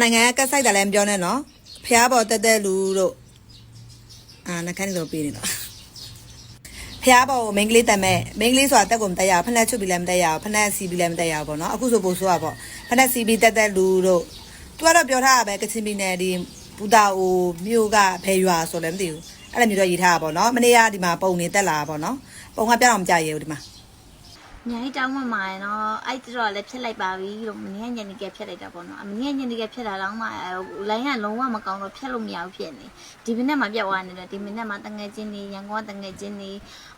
နိုင်ငံကကတ်ဆိုင်တာလည်းမပြောနဲ့နော်ဖះပေါ်တက်တက်လူတို့အာနှခမ်းနေတော့ပေးနေတော့ဖះပေါ်ကိုမိန်းကလေးတတ်မဲ့မိန်းကလေးဆိုတာတက်ကုန်မတက်ရအောင်ဖက်နဲ့ချုပ်ပြီးလည်းမတက်ရအောင်ဖက်နဲ့စီပြီးလည်းမတက်ရအောင်ပေါ့နော်အခုဆိုပို့ဆိုးอ่ะပေါ့ဖက်နဲ့စီပြီးတက်တက်လူတို့သူကတော့ပြောထားတာပဲကချင်ပြည်နယ်ဒီဘူတာအိုမြို့ကဖဲရွာဆိုလည်းမသိဘူးအဲ့လိုမျိုးတော့ရေးထားတာပေါ့နော်မနေ့ကဒီမှာပုံနေတက်လာတာပေါ့နော်ပုံကပြောင်းအောင်မကြရဘူးဒီမှာ ညနေတောင်းမှမှာရနော်အဲ့တော့လည်းဖြစ်လိုက်ပါပြီလို့မနေ့ကညနေကဖြစ်လိုက်တာပေါ့နော်အမနေ့ကညနေကဖြစ်တာတော့မှလိုင်းကလုံးဝမကောင်းတော့ဖြတ်လို့မရဘူးဖြစ်နေဒီမိနစ်မှပြတ်သွားနေတယ်ဒီမိနစ်မှတငယ်ချင်းနေရန်ကုန်ကတငယ်ချင်းနေ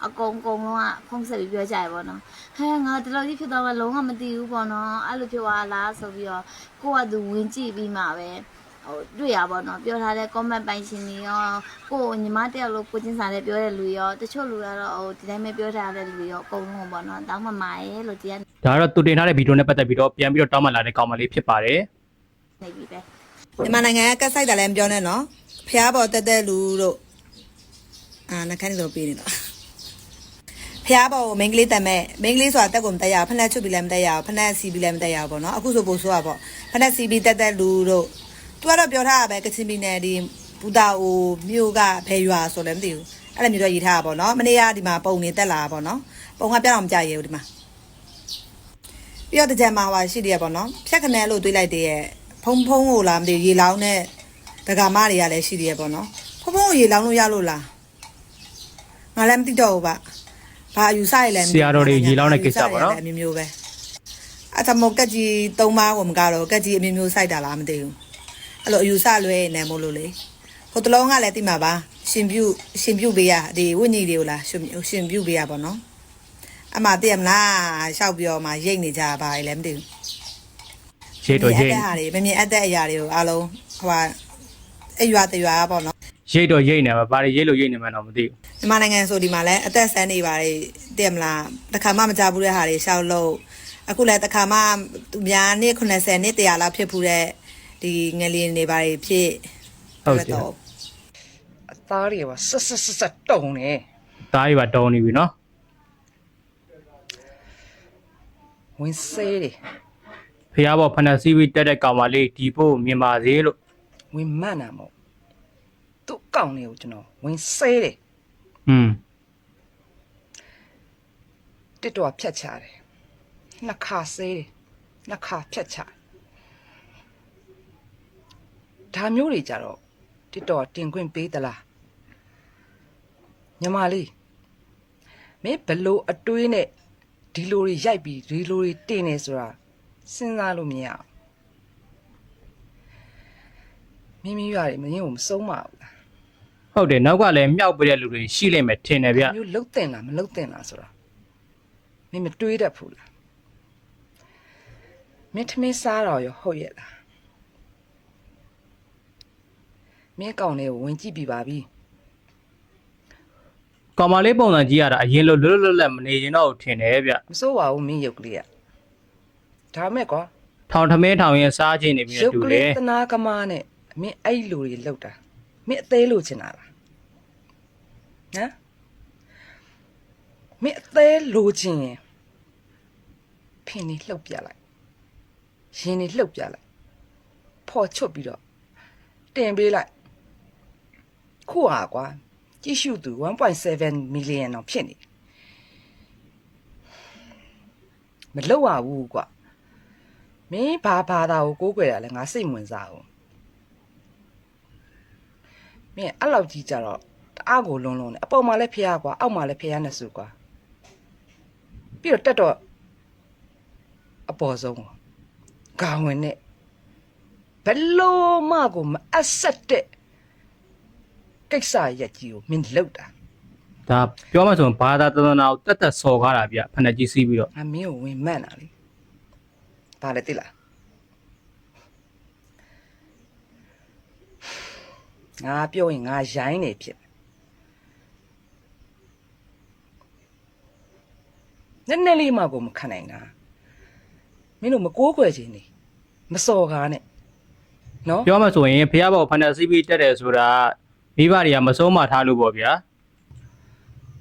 အကုန်ကုန်လုံးကဖုန်းဆက်ပြီးပြောကြရပေါ့နော်ဟဲငါဒီလိုကြီးဖြစ်သွားမှလုံးဝမသိဘူးပေါ့နော်အဲ့လိုဖြစ်သွားလားဆိုပြီးတော့ကိုကသူဝင်ကြည့်ပြီးမှပဲ ဟိုတွေ့ရပါတော့ပြောထားတဲ့ comment ပိုင်ရှင်တွေရောကိုညီမတယောက်လို့ကိုချင်းစာနဲ့ပြောတဲ့လူရောတချို့လူကတော့ဟိုဒီတိုင်းပဲပြောထားတဲ့လူရောအကုန်လုံးပေါ့နော်တောင်းမှမာရဲလို့ဒီကဒါကတော့သူတင်ထားတဲ့ဗီဒီယိုနဲ့ပတ်သက်ပြီးတော့ပြန်ပြီးတော့တောင်းပန်လာတဲ့ကောင်မလေးဖြစ်ပါတယ်နေပြီပဲမြန်မာနိုင်ငံကကတ်ဆိုင်တာလည်းမပြောနဲ့နော်ဖះပေါ်တက်တက်လူတို့အာနှခမ်းနေတော့ပေးနေတော့ဖះပေါ်ကိုမိန်းကလေးတတ်မဲ့မိန်းကလေးဆိုတာတက်ကုန်မတက်ရအောင်ဖက်နဲ့ချုပ်ပြီးလည်းမတက်ရအောင်ဖက်နဲ့စီပြီးလည်းမတက်ရအောင်ပေါ့နော်အခုဆိုပို့ဆိုးอ่ะပေါ့ဖက်နဲ့စီပြီးတက်တက်လူတို့ သူကတော့ပြောထားတာပဲကချင်ပြည်နယ်ဒီဘူတာအိုမြို့ကဖဲရွာဆိုလည်းမသိဘူးအဲ့လိုမျိုးတော့ရေးထားတာပေါ့နော်မနေ့ကဒီမှာပုံနေတက်လာတာပေါ့နော်ပုံကပြောင်းအောင်မကြရဘူးဒီမှာပြီးတော့တကြံမှာပါရှိတယ်ပေါ့နော်ဖြတ်ခနဲလို့တွေးလိုက်တဲ့ရဲ့ဖုံဖုံကိုလားမသိဘူးရေလောင်းနဲ့ဒကာမတွေကလည်းရှိတယ်ရဲ့ပေါ့နော်ဖုံဖုံကိုရေလောင်းလို့ရလို့လားငါလည်းမသိတော့ဘူးဗျဘာယူဆရလဲမသိဘူးဆရာတော်တွေရေလောင်းတဲ့ကိစ္စပေါ့နော်အမျိုးမျိုးပဲအတမောကက်ကြီး၃ပါးကိုမကတော့ကက်ကြီးအမျိုးမျိုးစိုက်တာလားမသိဘူး အဲ့လိုအယူဆလွဲနေမို့လို့လေဟိုတလုံးကလည်းတိမှာပါရှင်ပြုရှင်ပြုပေးရဒီဝိညာဉ်တွေကိုလားရှင်ရှင်ပြုပေးရပေါ့နော်အမတည့်မလားရှောက်ပြောမှရိတ်နေကြပါလေလည်းမသိဘူးရိတ်တော့ရိတ်မြင်အပ်တဲ့ဟာတွေမမြင်အပ်တဲ့အရာတွေကိုအားလုံးဟိုဟာအရွာတရွာပေါ့နော်ရိတ်တော့ရိတ်နေမှာဘာတွေရိတ်လို့ရိတ်နေမှန်းတော့မသိဘူးမြန်မာနိုင်ငံဆိုဒီမှာလဲအသက်ဆန်းနေပါလေတည်မလားတခါမှမကြဘူးတဲ့ဟာတွေရှောက်လို့အခုလဲတခါမှသူများနှစ်90နှစ်100လောက်ဖြစ်ဖူးတဲ့ ဒီငလျင်နေပါလေဖြစ်ဟုတ်တယ်တော့အသားတွေကပါဆက်ဆက်ဆက်ဆက်တုံနေသားကြီးပါတောင်းနေပြီနော်ဝင်စေးတွေဖះဘောဖနက်စီးပြီးတက်တဲ့ကောင်မလေးဒီဖို့မြင်ပါစေလို့ဝင်မှန်တာမဟုတ်သူ့ကောင်းတွေကိုကျွန်တော်ဝင်စေးတယ်อืมတစ်တော့ဖြတ်ချတယ်နှစ်ခါစေးတယ်နှစ်ခါဖြတ်ချတယ် ဒါမျိုးတွေကြတော့တစ်တော့တင်ခွင့်ပေးသလားညီမလေးမင်းဘလို့အတွေးနဲ့ဒီလိုတွေရိုက်ပြီးဒီလိုတွေတင်နေဆိုတာစဉ်းစားလို့မရဘူးမိမိရတယ်မင်းကိုမဆုံးပါဘူးလားဟုတ်တယ်နောက်ကလည်းမြောက်ပေးတဲ့လူတွေရှိလိမ့်မယ်ထင်တယ်ဗျမျိုးလှုပ်တင်လားမလှုပ်တင်လားဆိုတာမင်းမတွေးတတ်ဘူးလားမင်းထမင်းစားတော့ရောဟုတ်ရဲ့လား မင်းကောင်လေးကိုဝင်ကြည့်ပြပါပြီကောင်မလေးပုံစံကြီးရတာအရင်လိုလွတ်လွတ်လပ်လပ်မနေရင်တော့ထင်တယ်ဗျမစိုးပါဘူးမင်းရုပ်ကလေးကဒါမဲ့ကွာထောင်ထမင်းထောင်ရင်စားခြင်းနေပြီးရုတော့ပ်တူကတလေးယ်တနာကမားနဲ့မင်းအဲ့လိုတွေလှုပ်တာမင်းအသေးလို့ချင်တာလားဟမ်မင်းအသေးလိုချင်ရင်ဖင်နေလှုပ်ပြလိုက်ရင်နေလှုပ်ပြလိုက်ဖော်ချွတ်ပြီးတော့တင်ပေးလိုက် ခုဟာကွာကြည့်ရှုသူ1.7 million တော့ဖြစ်နေမလောက်ရဘူးကွာမင်းဘာဘာသာကိုကိုးကွယ်ရလဲငါစိတ်မဝင်စားဘူးမင်းအဲ့လောက်ကြီးကြတော့တအားကိုလုံးလုံးနဲ့အပေါ်မှာလည်းဖျားကွာအောက်မှာလည်းဖျားနေစုကွာပြီးတော့တက်တော့အပေါ်ဆုံးကွာဂါဝင်နဲ့ဘယ်လို့မှကိုမအပ်ဆက်တဲ့ ကိစ္စရက်ကြီးကိုမင်းလှုပ်တာဒါပြောမှဆိုရင်ဘာသာသဒနာကိုတက်တက်ဆော်ကားတာဗျဖနက်ကြီးစီးပြီးတော့ငါမင်းကိုဝင်မှန်တာလေဘာလဲတိလားငါပြောရင်ငါရိုင်းနေဖြစ်နည်းနည်းလေးမှကိုမခံနိုင်တာမင်းတို့မကိုးကွယ်ခြင်းနေမစော်ကားနဲ့နော်ပြောမှဆိုရင်ဖះဘောဖနက်စီးပြီးတက်တယ်ဆိုတာ မိဘတွေကမဆုံးမထားလို့ပေါ့ဗျာ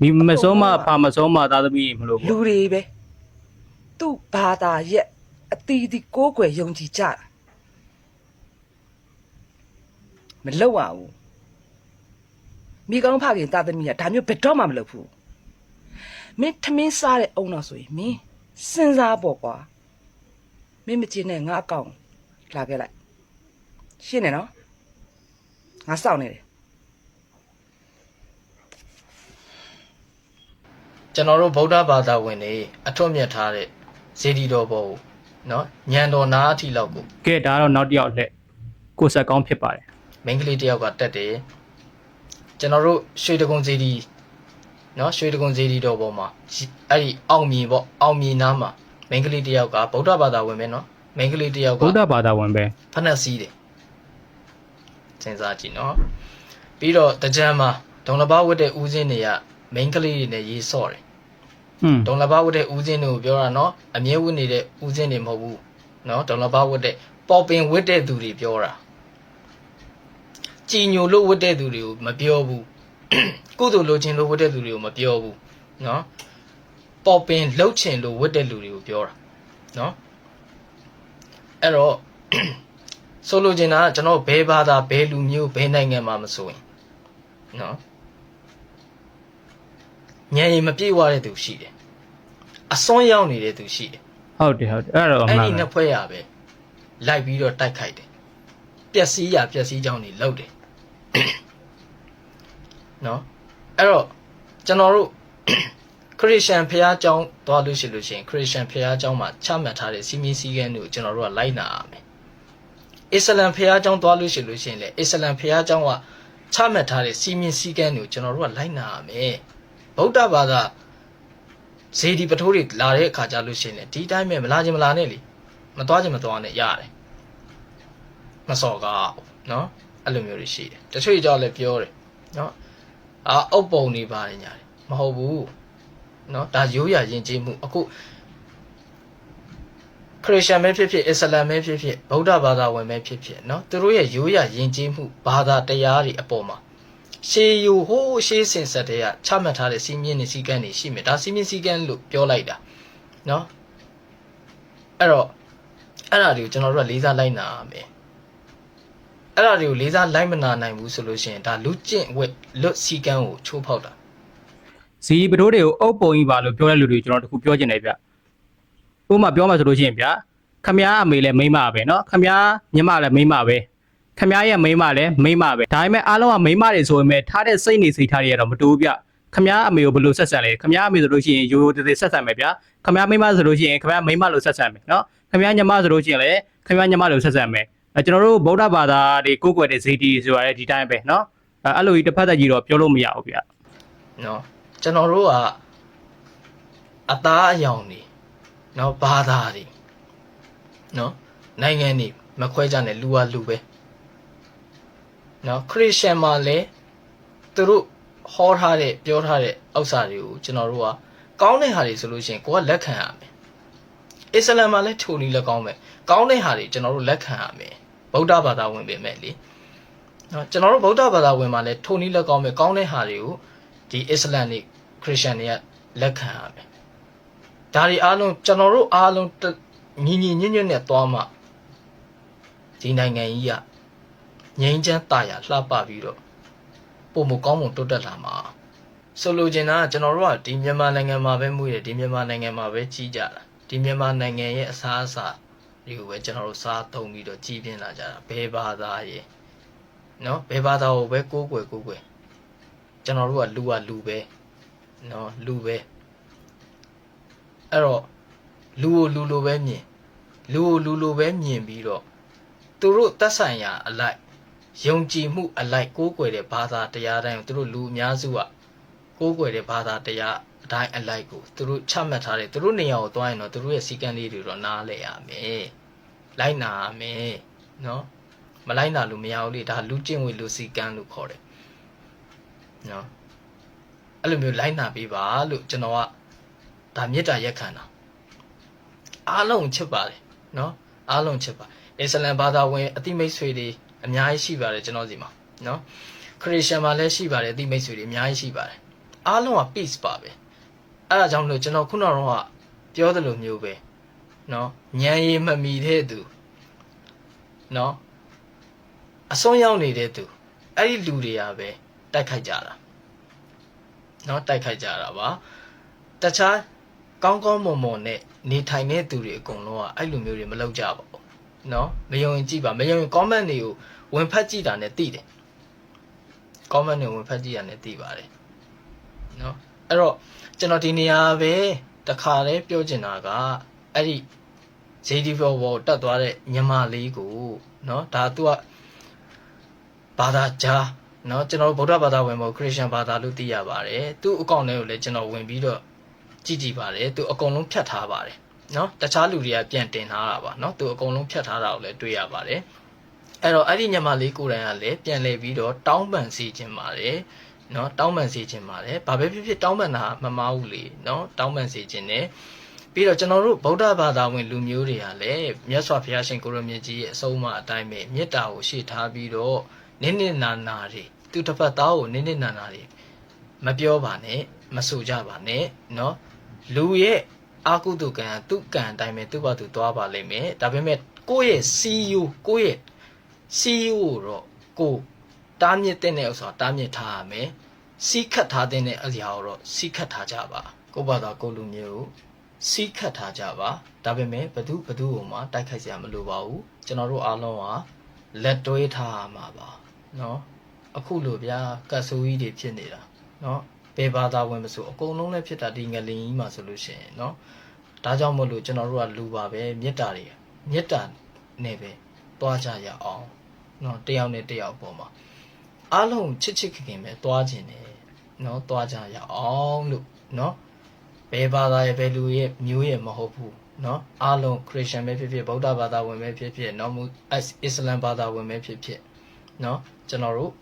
မိမဆုံးမဖာမဆုံးမသားသမီးမလို့လူပေါ့တွေပဲသူ့ဘာသာရဲ့အတီးတီကိုးကွယ်ယုံကြည်ကြတာမလောက်ရဘူးမိကောင်းဖခင်တာသမီးကဒါမျိုးဘယ်တော့မှမလုပ်ဘူးမင်းထမင်းစားတဲ့အုံတော့ဆိုရင်မင်းစဉ်းစားပေါ့ကွာမင်းမကျင်နဲ့ငါအကောင်လာခဲ့လိုက်ရှင်းနေနော်ငါစောင့်နေတယ် ကျွန်တော်တို့ဗုဒ္ဓဘာသာဝင်တွေအထွတ်မြတ်ထားတဲ့ဇေဒီတော်ဘောကိုနော်ညံတော်နာအထိလောက်ကိုကဲဒါတော့နောက်တစ်ယောက်လက်ကိုဆက်ကောင်းဖြစ်ပါတယ်မိန်းကလေးတစ်ယောက်ကတက်တယ်ကျွန်တော်တို့ရွှေတကုံဇေဒီနော်ရွှေတကုံဇေဒီတော်ဘောမှာအဲ့ဒီအောင်မြင်ပေါ့အောင်မြင်နားမှာမိန်းကလေးတစ်ယောက်ကဗုဒ္ဓဘာသာဝင်ပဲနော်မိန်းကလေးတစ်ယောက်ကဗုဒ္ဓဘာသာဝင်ပဲဖက်နှက်စီးတယ်စဉ်းစားကြည့်နော်ပြီးတော့တကြံမှာဒုံလဘဝတ်တဲ့ဦးစင်းတွေက မိန်းကလေးတွေနဲ့ရေးဆော့တယ်ဟွန်းဒုံလဘဝတ်တဲ့ဦးစင်းတွေကိုပြောတာနော်အမြဲဝတ်နေတဲ့ဦးစင်းတွေမဟုတ်ဘူးနော်ဒုံလဘဝတ်တဲ့ပေါ်ပင်ဝတ်တဲ့သူတွေပြောတာကြည်ညိုလို့ဝတ်တဲ့သူတွေကိုမပြောဘူးကုသိုလ်လိုချင်လို့ဝတ်တဲ့သူတွေကိုမပြောဘူးနော်ပေါ်ပင်လှုပ်ချင်လို့ဝတ်တဲ့လူတွေကိုပြောတာနော်အဲ့တော့ဆိုလိုချင်တာကကျွန်တော်ဘယ်ဘာသာဘယ်လူမျိုးဘယ်နိုင်ငံမှာမဆိုရင်နော် ဉာဏ်ရည်မပြည့်ဝတဲ့သူရှိတယ်အစွန်းရောက်နေတဲ့သူရှိတယ်ဟုတ်တယ်ဟုတ်တယ်အဲ့တော့အဲ့ဒီနှစ်ဖွဲ့ရပဲလိုက်ပြီးတော့တိုက်ခိုက်တယ်ပျက်စီးရပျက်စီးကြောင်းတွေလုပ်တယ်နော်အဲ့တော့ကျွန်တော်တို့ခရစ်ယာန်ဖခင်ကျောင်းသွားလို့ရှိလို့ရှိရင်ခရစ်ယာန်ဖခင်ကျောင်းမှာချမှတ်ထားတဲ့စီမင်းစည်းကမ်းတွေကိုကျွန်တော်တို့ကလိုက်နာရမယ်အစ္စလမ်ဖခင်ကျောင်းသွားလို့ရှိလို့ရှိရင်လည်းအစ္စလမ်ဖခင်ကျောင်းကချမှတ်ထားတဲ့စီမင်းစည်းကမ်းတွေကိုကျွန်တော်တို့ကလိုက်နာရမယ် ဗုဒ္ဓဘာသာဇေဒီပထိုးတွေလာတဲ့အခါကျလို့ရှိရင်ဒီတိုင်းပဲမလာခြင်းမလာနဲ့လေမသွားခြင်းမသွားနဲ့ရတယ်မစော်ကားနော်အဲ့လိုမျိုးတွေရှိတယ်တချို့ကြောက်လည်းပြောတယ်နော်အာအုပ်ပုံနေပါတယ်ညာတယ်မဟုတ်ဘူးနော်ဒါရိုးရာယဉ်ကျေးမှုအခုခရစ်ယာန်ပဲဖြစ်ဖြစ်အစ္စလာမ်ပဲဖြစ်ဖြစ်ဗုဒ္ဓဘာသာဝင်ပဲဖြစ်ဖြစ်နော်သူတို့ရဲ့ရိုးရာယဉ်ကျေးမှုဘာသာတရားတွေအပေါ်မှာ ရှေးယူဟိုးရှေးစင်ဆက်တဲ့ကချမှတ်ထားတဲ့စီမင်းနေစည်းကမ်းတွေရှိမယ်ဒါစီမင်းစည်းကမ်းလို့ပြောလိုက်တာเนาะအဲ့တော့အဲ့ဒါတွေကိုကျွန်တော်တို့ကလေးစားလိုက်နာရမယ်အဲ့ဒါတွေကိုလေးစားလိုက်မနာနိုင်ဘူးဆိုလို့ရှိရင်ဒါလူကျင့်ဝတ်လွတ်စည်းကမ်းကိုချိုးဖောက်တာ ဇီပတိုးတွေကိုအုပ်ပုံကြီးပါလို့ပြောတဲ့လူတွေကျွန်တော်တခုပြောချင်တယ်ဗျဥပမာပြောမှဆိုလို့ရှိရင်ဗျခမ ्या အမေလည်းမိန်းမပဲเนาะခမ ्या ညီမလည်းမိန်းမပဲ ခမရရဲ့မိန်းမလည်းမိန်းမပဲဒါပေမဲ့အားလုံးကမိန်းမတွေဆိုပေမဲ့ထားတဲ့စိတ်နေစိတ်ထားတွေကတော့မတူဘူးဗျခမရအမေကိုဘယ်လိုဆက်ဆံလဲခမရအမေဆိုလို့ရှိရင်ရိုးရိုးသေးသေးဆက်ဆံမယ်ဗျာခမရမိန်းမဆိုလို့ရှိရင်ခမရမိန်းမလိုဆက်ဆံမယ်နော်ခမရညီမဆိုလို့ရှိရင်လည်းခမရညီမလိုဆက်ဆံမယ်အဲကျွန်တော်တို့ဗုဒ္ဓဘာသာတွေကိုကိုယ်တဲ့ဇီတီဆိုရတဲ့ဒီတိုင်းပဲနော်အဲ့လိုကြီးတစ်ဖက်သက်ကြီးတော့ပြောလို့မရဘူးဗျနော်ကျွန်တော်တို့ကအသားအယောင်တွေနော်ဘာသာတွေနော်နိုင်ငံတွေမခွဲကြနဲ့လူကလူပဲ နော်ခရစ်ယာန်မှာလည်းသူတို့ဟောထားတဲ့ပြောထားတဲ့ဥစ္စာတွေကိုကျွန်တော်တို့ကကောင်းတဲ့ဟာတွေဆိုလို့ရှိရင်ကိုကလက်ခံရမယ်အစ္စလာမ်မှာလည်းထိုနည်းလည်းကောင်းပဲကောင်းတဲ့ဟာတွေကျွန်တော်တို့လက်ခံရမယ်ဗုဒ္ဓဘာသာဝင်ပဲမဲ့လေနော်ကျွန်တော်တို့ဗုဒ္ဓဘာသာဝင်မှာလည်းထိုနည်းလည်းကောင်းပဲကောင်းတဲ့ဟာတွေကိုဒီအစ္စလာမ်တွေခရစ်ယာန်တွေကလက်ခံရမယ်ဒါတွေအားလုံးကျွန်တော်တို့အားလုံးညီညီညွတ်ညွတ်နဲ့သွားမှဒီနိုင်ငံကြီးက ငြိမ်းချမ်းသာယာလှပပြီးတော့ပုံမကောင်းမှုတိုးတက်လာမှာဆိုလိုချင်တာကကျွန်တော်တို့ကဒီမြန်မာနိုင်ငံမှာပဲမှုရတယ်ဒီမြန်မာနိုင်ငံမှာပဲကြီးကြတာဒီမြန်မာနိုင်ငံရဲ့အစားအစာတွေကိုပဲကျွန်တော်တို့စားသုံးပြီးတော့ကြီးပြင်းလာကြတာဘယ်ဘာသာရေနော်ဘယ်ဘာသာကိုပဲကိုးကွယ်ကိုးကွယ်ကျွန်တော်တို့ကလူကလူပဲနော်လူပဲအဲ့တော့လူကိုလူလိုပဲမြင်လူကိုလူလိုပဲမြင်ပြီးတော့သူတို့သက်ဆိုင်ရာအလိုက် ယုံကြည်မှုအလိုက်ကိုးကွယ်တဲ့ဘာသာတရားတိုင်းကိုသူတို့လူအများစုကကိုးကွယ်တဲ့ဘာသာတရားအတိုင်းအလိုက်ကိုသူတို့ချမှတ်ထားတဲ့သူတို့နေရာကိုသွားရင်တော့သူတို့ရဲ့စီကံလေးတွေတော့နားလဲရမယ်။လိုက်နာရမယ်။နော်။မလိုက်နာလို့မရဘူးလေ။ဒါလူကျင့်ဝတ်လူစီကံလို့ခေါ်တယ်။နော်။အဲ့လိုမျိုးလိုက်နာပေးပါလို့ကျွန်တော်ကဒါမေတ္တာရက်ခံတာ။အားလုံးချစ်ပါတယ်။နော်။အားလုံးချစ်ပါ။အစ္စလမ်ဘာသာဝင်အတိမိတ်ဆွေတွေ အများကြီးရှိပါတယ်ကျွန်တော်စီမှာနော်ခရစ်ယာန်မှာလည်းရှိပါတယ်အသိမိတ်ဆွေတွေအများကြီးရှိပါတယ်အားလုံးက peace ပါပဲအဲ့ဒါကြောင့်မလို့ကျွန်တော်ခုနကတော့ပြောသလိုမျိုးပဲနော်ညံရည်မမီတဲ့သူနော်အစွန်းရောက်နေတဲ့သူအဲ့ဒီလူတွေရာပဲတိုက်ခိုက်ကြတာနော်တိုက်ခိုက်ကြတာပါတခြားကောင်းကောင်းမွန်မွန်နဲ့နေထိုင်တဲ့သူတွေအကုန်လုံးကအဲ့လိုမျိုးတွေမလုပ်ကြပါဘူး နော်မယုံရင်ကြည့်ပါမယုံရင် comment တွေကိုဝင်ဖတ်ကြည့်တာနဲ့သိတယ် comment တွေဝင်ဖတ်ကြည့်တာနဲ့သိပါတယ်နော်အဲ့တော့ကျွန်တော်ဒီနေရာပဲတခါလဲပြောချင်တာကအဲ့ဒီ JD Football တက်သွားတဲ့ညမလေးကိုနော်ဒါသူကဘာသာကြားနော်ကျွန်တော်ဗုဒ္ဓဘာသာဝင်ပေါ့ခရစ်ယာန်ဘာသာလို့သိရပါတယ်သူ့အကောင့်ထဲကိုလည်းကျွန်တော်ဝင်ပြီးတော့ကြည့်ကြည့်ပါတယ်သူအကုန်လုံးဖြတ်ထားပါတယ် เนาะတခြားလူတွေကပြန်တင်ထားတာပါเนาะသူအကုန်လုံးဖြတ်ထားတာကိုလည်းတွေ့ရပါတယ်အဲ့တော့အဲ့ဒီညမလေးကိုယ်တိုင်ကလည်းပြန်လဲပြီးတော့တောင်းပန်စီခြင်းပါတယ်เนาะတောင်းပန်စီခြင်းပါတယ်ဘာပဲဖြစ်ဖြစ်တောင်းပန်တာမမားဘူးလေเนาะတောင်းပန်စီခြင်း ਨੇ ပြီးတော့ကျွန်တော်တို့ဗုဒ္ဓဘာသာဝင်လူမျိုးတွေကလည်းမြတ်စွာဘုရားရှင်ကိုရမြတ်ကြီးရဲ့အဆုံးအမအတိုင်းပဲမေတ္တာကိုရှေ့ထားပြီးတော့နင်းနင်းနာနာတွေသူတစ်ဖက်သားကိုနင်းနင်းနာနာတွေမပြောပါနဲ့မဆိုကြပါနဲ့เนาะလူရဲ့ အာကုတုကံကသူ့ကံအတိုင်းပဲသူ့ဘာသူသွားပါလိမ့်မယ်ဒါပေမဲ့ကိုယ့်ရဲ့ CEO ကိုယ့်ရဲ့ CEO ကိုတော့ကိုတားမြစ်တဲ့ဥစ္စာတားမြစ်ထားရမယ်စီးခတ်ထားတဲ့အရာကိုတော့စီးခတ်ထားကြပါကိုယ့်ဘာသာကိုယ့်လူမျိုးကို စီးခတ်ထားကြပါဒါပေမဲ့ဘသူဘသူ့ကိုမှတိုက်ခိုက်စရာမလိုပါဘူးကျွန်တော်တို့အားလုံးကလက်တွဲထားရမှာပါเนาะအခုလိုဗျာကတ်ဆူကြီးတွေဖြစ်နေတာเนาะ ဘယ်ဘာသာဝင်မဆိုအကုန်လုံးလည်းဖြစ်တာဒီငလင်ကြီးမှာဆိုလို့ရှိရင်เนาะဒါကြောင့်မို့လို့ကျွန်တော်တို့ကလူပါပဲမေတ္တာတွေမေတ္တာနဲ့ပဲတွားကြရအောင်เนาะတယောက်နဲ့တယောက်ပေါ်မှာအားလုံးချစ်ချစ်ခင်ခင်ပဲတွားခြင်းတယ်เนาะတွားကြရအောင်လို့เนาะ ဘယ်ဘာသာရဲ့ဘယ်လူရဲ့မျိုးရဲ့မဟုတ်ဘူးเนาะအားလုံးခရစ်ယာန်ပဲဖြစ်ဖြစ်ဗုဒ္ဓဘာသာဝင်ပဲဖြစ်ဖြစ်เนาะမူအစ္စလမ်ဘာသာဝင်ပဲဖြစ်ဖြစ်เนาะကျွန်တော်တို့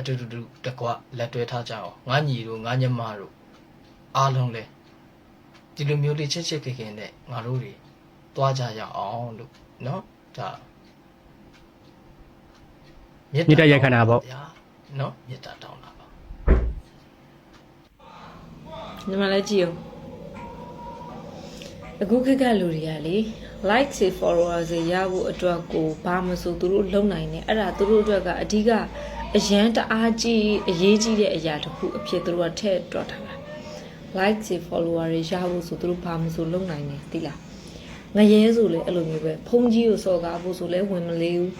အတူတူတူတကွလက်တွဲထားကြအောင်ငါညီတို့ငါညမတို့အားလုံးလဲဒီလိုမျိုးလေးချစ်ချစ်ခင်ခင်နဲ့ငါတို့တွေသွားကြရအောင်လို့เนาะဒါ မေတ္တာရိုက်ခဏပေါ့ ဗျာเนาะမေတ္တာတောင်းတာပါ ညီမလည်းကြည့်အောင်အခုခေတ်ကလူတွေကလေ like စေ followers တွေရဖို့အတွက်ကိုဘာမဆိုသူတို့လုံနိုင်တယ်အဲ့ဒါသူတို့အတွက်ကအဓိက အရန်တအားကြီးအရေးကြီးတဲ့အရာတစ်ခုအဖြစ်သူတို့ကထည့်တွက်ထားတာ like စေ follower တွေရဖို့ဆိုသူတို့ဘာမဆိုလုံနိုင်တယ်သိလားငရဲဆိုလေအဲ့လိုမျိုးပဲဖုန်းကြီးကိုစော်ကားဖို့ဆိုလဲဝင်မလေးဘူး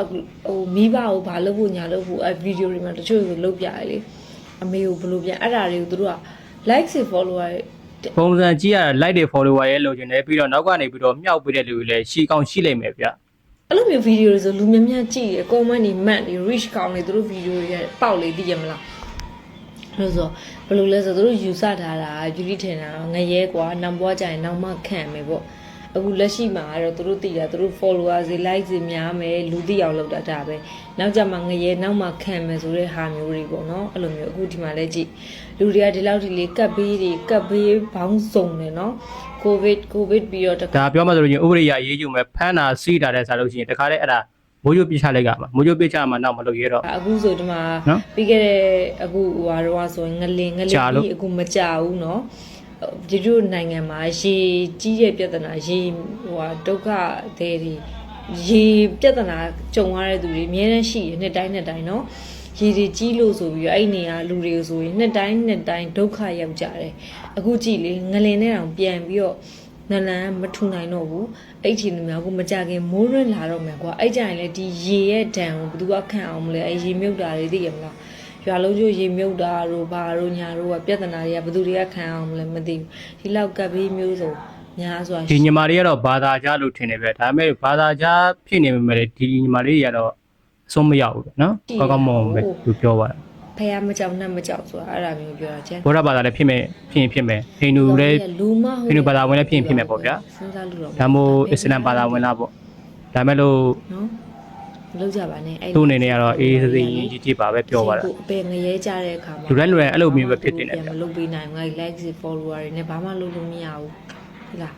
အခုဟိုမိဘကိုဘာလုပ်ဖို့ညာလုပ်ဖို့အဲ့ဗီဒီယိုတွေမှာတချို့ကိုလုပ်ပြရလေအမေကိုဘယ်လိုပြန်အဲ့ဒါတွေကိုသူတို့က like စေ follower တွေပုံစံကြည့်ရတာ like တွေ follower ရဲ့လိုချင်တယ်ပြီးတော့နောက်ကနေပြီးတော့မြောက်ပေးတဲ့လူတွေလည်းရှီကောင်းရှိလိမ့်မယ်ဗျ အဲ့လိုမျိုးဗီဒီယိုတွေဆိုလူများများကြည့်ရ comment တွေ mat တွေ reach ကောင်းတွေသူတို့ဗီဒီယိုတွေပေါက်လေသိရမလားလို့ဆိုဘယ်လိုလဲဆိုသူတို့ယူဆထားတာ beauty ထင်တာတော့ငရဲကွာနောက်ဘွားကြရင်နောက်မှခံမယ်ပေါ့ အခုလက်ရှိမှာကတော့သူတို့သိတာသူတို့ followers တွေ like တွေများမယ်လူသိအောင်လုပ်တာဒါပဲနောက်ကြမှာငရဲနောက်မှခံမယ်ဆိုတဲ့ဟာမျိုးတွေပေါ့နော်အဲ့လိုမျိုးအခုဒီမှာလဲကြည့်လူတွေကဒီလောက်ဒီလေးကပ်ဘေးတွေကပ်ဘေးဘောင်းစုံတယ်နော် covid covid ပြီးတော့တခါ ဒါပြောမှဆိုလို့ချင်းဥပဒေရအရေးယူမယ်ဖမ်းတာစီးတာတဲ့စားလို့ရှိရင်တခါတည်းအဲ့ဒါမိုးရုပ်ပြချလိုက်ကမှာမိုးရုပ်ပြချမှာနောက်မလုပ်ရတော့ အခုဆိုဒီမှာ နော် ပြီးခဲ့တဲ့အခုဟိုဟာတော့ဆိုရင်ငလင်ငလင် ကြာလို့ ကြီးအခုမကြဘူးเนาะ ဒီတို့နိုင်ငံမှာရေကြီးတဲ့ပြဿနာရေဟိုဟာဒုက္ခတွေတွေရေပြဿနာကြုံရတဲ့သူတွေအများနဲ့ရှိရနှစ်တိုင်းနှစ်တိုင်းเนาะရေတွေကြီးလို့ဆိုပြီးတော့အဲ့နေရာလူတွေဆိုရင်နှစ်တိုင်းနှစ်တိုင်းဒုက္ခရောက်ကြတယ်အခုကြည့်လေငလင်နဲ့တောင်ပြန်ပြီးတော့နလန်မထူနိုင်တော့ဘူးအဲ့ဒီလူများကမကြခင်မိုးရွန်းလာတော့မယ်ကွာအဲ့ကြရင်လေဒီရေရဲ့ဒဏ်ကိုဘယ်သူကခံအောင်မလဲအဲ့ရေမြုပ်တာတွေသိရမလား ရွာလုံးကျိုးရေမြုပ်တာတို့ဘာတို့ညာတို့ကပြဿနာတွေကဘယ်သူတွေကခံအောင်မလဲမသိဘူးဒီလောက်ကပ်ဘေးမျိုးစုံများစွာဒီညီမလေးကတော့ဘာသာကြားလို့ထင်တယ်ဗျဒါပေမဲ့ဘာသာကြားဖြစ်နေပေမဲ့ဒီညီမလေးတွေကတော့အဆုံးမရောက်ဘူးဗျနော်ကောင်းကောင်းမွန်မွန်ပဲသူပြောသွားတာဖះမကြောက်နဲ့မကြောက်ဆိုတာအဲ့ဒါမျိုးပြောတာကျန်ဗုဒ္ဓဘာသာလည်းဖြစ်မယ်ဖြစ်ရင်ဖြစ်မယ်ဟိန္ဒူလည်းလူမဟုတ်ဟိန္ဒူဘာသာဝင်လည်းဖြစ်ရင်ဖြစ်မယ်ပေါ့ဗျာစဉ်းစားလို့တော့ဒါမို့အစ္စလမ်ဘာသာဝင်လားပေါ့ဒါမဲ့လို့နော် မလုပ်ကြပါနဲ့အဲ့သူ့အနေနဲ့ကတော့အေးစေးစေးကြီးကြီးပါပဲပြောပါတာအပေငရဲကြတဲ့အခါမှာလူတိုင်းလူတိုင်းအဲ့လိုမျိုးပဲဖြစ်နေတယ်ဗျပြန်မလုပ်ပေးနိုင်ဘူးငါ like follower တွေနဲ့ဘာမှလုပ်လို့မရဘူးဟုတ်လား